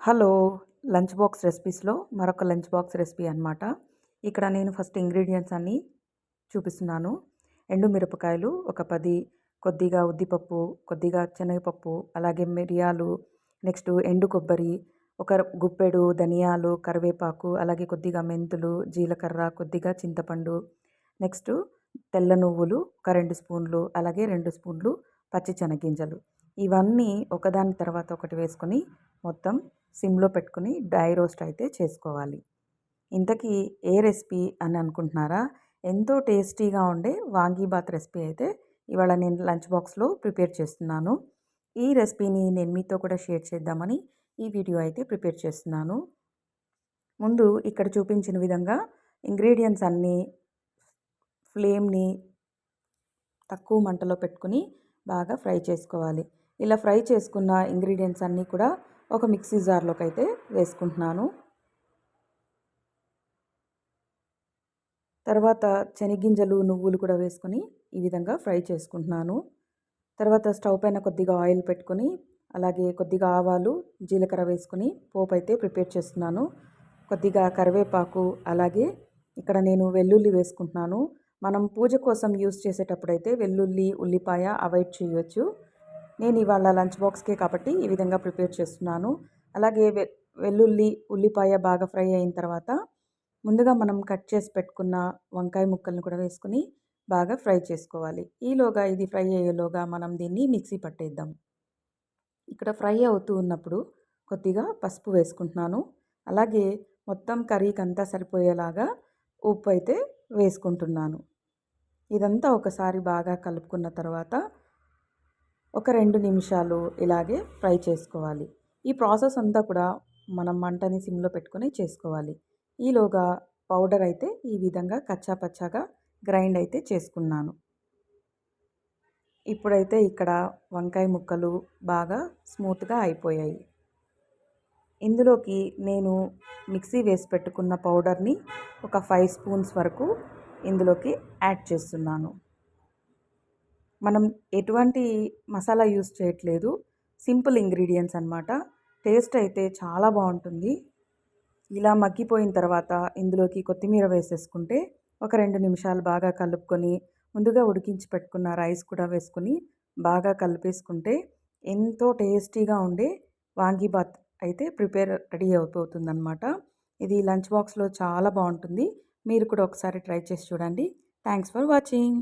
Hello lunch box రెసిపీస్లో మరొక lunch box recipe అనమాట ఇక్కడ నేను ఫస్ట్ ఇంగ్రీడియంట్స్ అన్నీ చూపిస్తున్నాను. ఎండు మిరపకాయలు ఒక పది కొద్దిగా ఉద్దిపప్పు కొద్దిగా శనగపప్పు అలాగే మిరియాలు నెక్స్ట్ ఎండు కొబ్బరి ఒక గుప్పెడు ధనియాలు కరివేపాకు అలాగే కొద్దిగా మెంతులు జీలకర్ర కొద్దిగా చింతపండు నెక్స్ట్ తెల్ల నువ్వులు ఒక రెండు స్పూన్లు అలాగే రెండు స్పూన్లు పచ్చి శనగింజలు ఇవన్నీ ఒకదాని తర్వాత ఒకటి వేసుకొని మొత్తం సిమ్లో పెట్టుకుని డ్రై రోస్ట్ అయితే చేసుకోవాలి. ఇంతకీ ఏ రెసిపీ అని అనుకుంటున్నారా? ఎంతో టేస్టీగా ఉండే వాంగీబాత్ రెసిపీ అయితే ఇవాళ నేను లంచ్ బాక్స్లో ప్రిపేర్ చేస్తున్నాను. ఈ రెసిపీని నేను మీతో కూడా షేర్ చేద్దామని ఈ వీడియో అయితే ప్రిపేర్ చేస్తున్నాను. ముందు ఇక్కడ చూపించిన విధంగా ఇంగ్రీడియంట్స్ అన్నీ ఫ్లేమ్ని తక్కువ మంటలో పెట్టుకుని బాగా ఫ్రై చేసుకోవాలి. ఇలా ఫ్రై చేసుకున్న ఇంగ్రీడియంట్స్ అన్నీ కూడా ఒక మిక్సీ జార్లోకి అయితే వేసుకుంటున్నాను. తర్వాత శనగింజలు నువ్వులు కూడా వేసుకొని ఈ విధంగా ఫ్రై చేసుకుంటున్నాను. తర్వాత స్టవ్ పైన కొద్దిగా ఆయిల్ పెట్టుకొని అలాగే కొద్దిగా ఆవాలు జీలకర్ర వేసుకొని పోపు అయితే ప్రిపేర్ చేస్తున్నాను. కొద్దిగా కరివేపాకు అలాగే ఇక్కడ నేను వెల్లుల్లి వేసుకుంటున్నాను. మనం పూజ కోసం యూస్ చేసేటప్పుడైతే వెల్లుల్లి ఉల్లిపాయ అవాయిడ్ చేయొచ్చు. నేను ఇవాళ లంచ్ బాక్స్కే కాబట్టి ఈ విధంగా ప్రిపేర్ చేస్తున్నాను. అలాగే వె వెల్లుల్లి ఉల్లిపాయ బాగా ఫ్రై అయిన తర్వాత ముందుగా మనం కట్ చేసి పెట్టుకున్న వంకాయ ముక్కల్ని కూడా వేసుకుని బాగా ఫ్రై చేసుకోవాలి. ఈలోగా ఇది ఫ్రై అయ్యేలోగా మనం దీన్ని మిక్సీ పట్టేద్దాం. ఇక్కడ ఫ్రై అవుతూ ఉన్నప్పుడు కొద్దిగా పసుపు వేసుకుంటున్నాను. అలాగే మొత్తం కర్రీకి అంతా సరిపోయేలాగా ఉప్పు అయితే వేసుకుంటున్నాను. ఇదంతా ఒకసారి బాగా కలుపుకున్న తర్వాత ఒక రెండు నిమిషాలు ఇలాగే ఫ్రై చేసుకోవాలి. ఈ ప్రాసెస్ అంతా కూడా మనం మంటని సిమ్లో పెట్టుకొని చేసుకోవాలి. ఈలోగా పౌడర్ అయితే ఈ విధంగా కచ్చా పచ్చాగా గ్రైండ్ అయితే చేసుకున్నాను. ఇప్పుడైతే ఇక్కడ వంకాయ ముక్కలు బాగా స్మూత్గా అయిపోయాయి. ఇందులోకి నేను మిక్సీ వేసి పెట్టుకున్న పౌడర్ని ఒక ఫైవ్ స్పూన్స్ వరకు ఇందులోకి యాడ్ చేస్తున్నాను. మనం ఎటువంటి మసాలా యూస్ చేయట్లేదు. సింపుల్ ఇంగ్రీడియంట్స్ అనమాట టేస్ట్ అయితే చాలా బాగుంటుంది. ఇలా మగ్గిపోయిన తర్వాత ఇందులోకి కొత్తిమీర వేసేసుకుంటే ఒక రెండు నిమిషాలు బాగా కలుపుకొని ముందుగా ఉడికించి పెట్టుకున్న రైస్ కూడా వేసుకుని బాగా కలిపేసుకుంటే ఎంతో టేస్టీగా ఉండే వాంగీబాత్ అయితే ప్రిపేర్ రెడీ అయిపోతుందన్నమాట. ఇది లంచ్ బాక్స్లో చాలా బాగుంటుంది. మీరు కూడా ఒకసారి ట్రై చేసి చూడండి. Thanks for watching.